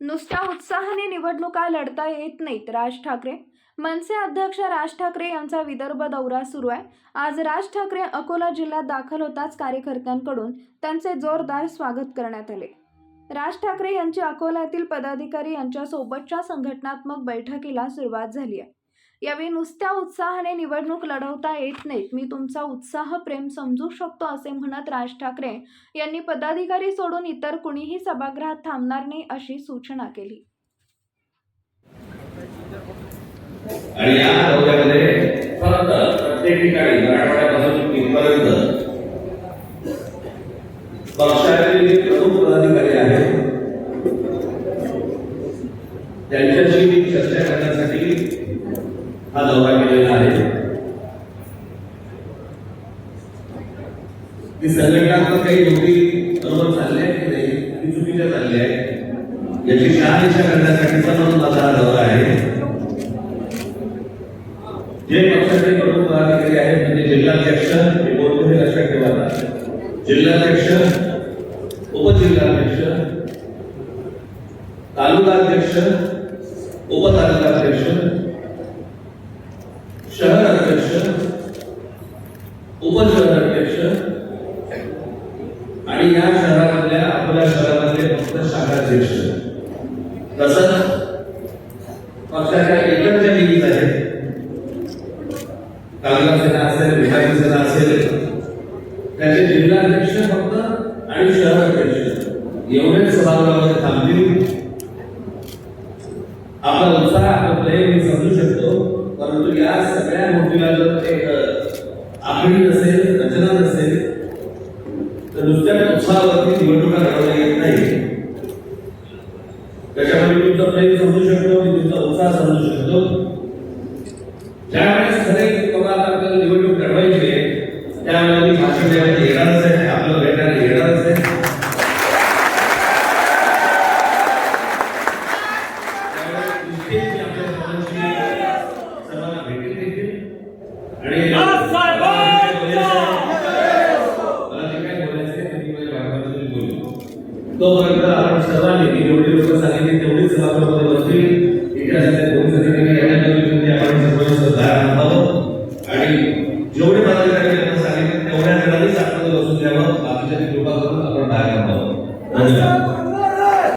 नुसत्या उत्साहाने निवडणुका लढता येत नाहीत राज ठाकरे. मनसे अध्यक्ष राज ठाकरे यांचा विदर्भ दौरा सुरू आहे. आज राज ठाकरे अकोला जिल्ह्यात दाखल होताच कार्यकर्त्यांकडून त्यांचे जोरदार स्वागत करण्यात आले. राज ठाकरे यांची अकोल्यातील पदाधिकारी यांच्या सोबतच्या संघटनात्मक बैठकीला सुरुवात झाली आहे. यावेळी नुसत्या उत्साहाने निवडणूक लढवता येत नाहीत. मी तुमचा उत्साह प्रेम समजू शकतो असे म्हणत राज ठाकरे यांनी पदाधिकारी सोडून इतर कुणीही सभागृहात थांबणार नाही अशी सूचना केली. आणि या दौऱ्यामध्ये फक्त प्रत्येक ठिकाणी मराठवाड्यापासून इथपर्यंत पक्षाचे प्रमुख पदाधिकारी आहेत त्यांच्याशी मी चर्चा करण्यासाठी हा दौरा केलेला आहे ती संघटनात्मक काही गोष्टी बरोबर चालल्या की नाही ती चुकीच्या चालल्या आहेत याची शहानिशा करण्यासाठीचा म्हणून माझा हा दौरा आहे जे पक्षाचे प्रमुख पदाधिकारी आहेत म्हणजे जिल्हाध्यक्ष हे बोलतो हे लक्षात ठेवा जिल्हाध्यक्ष उपजिल्हाध्यक्ष तालुकाध्यक्ष उपतालुकाध्यक्ष शहर अध्यक्ष उपशहर अध्यक्ष आणि या शहरामधल्या आपल्या शहरामध्ये फक्त शाखाध्यक्ष तसंच पक्षाच्या इतर ज्या निधीत आहेत. तालुका सेना असेल विधायक सेना असेल त्याचे जिल्हाध्यक्ष फक्त आणि शहर अध्यक्ष. एवढेच सभागृहामध्ये थांबतील. आपला उत्साह आपलं प्रेम मी समजू शकतो. परंतु या सगळ्या गोष्टीला जर एक अ, आखणी नसेल रचना नसेल तर नुसत्या उत्साहावरती निवडणुका लढवता येत नाही त्याच्यामुळे मी तुमचं प्रेम समजू शकतो मी तुमचा उत्साह समजू शकतो. ज्यावेळेस खरे तुम्हाला आपल्याला निवडणूक लढवायची आहे त्यावेळेला मी भाषण द्यायला तोपर्यंत आपण सर्वांनी मी लोक सांगितले तेवढेच सभागृहामध्ये बसतील आपण सर्वांनी आणि जेवढे पदाधिकारी सांगितले तेवढ्या वेळानेच आपण बसून द्यावं. बाकीच्या कृपा करून आपण बाहेर आहोत. धन्यवाद.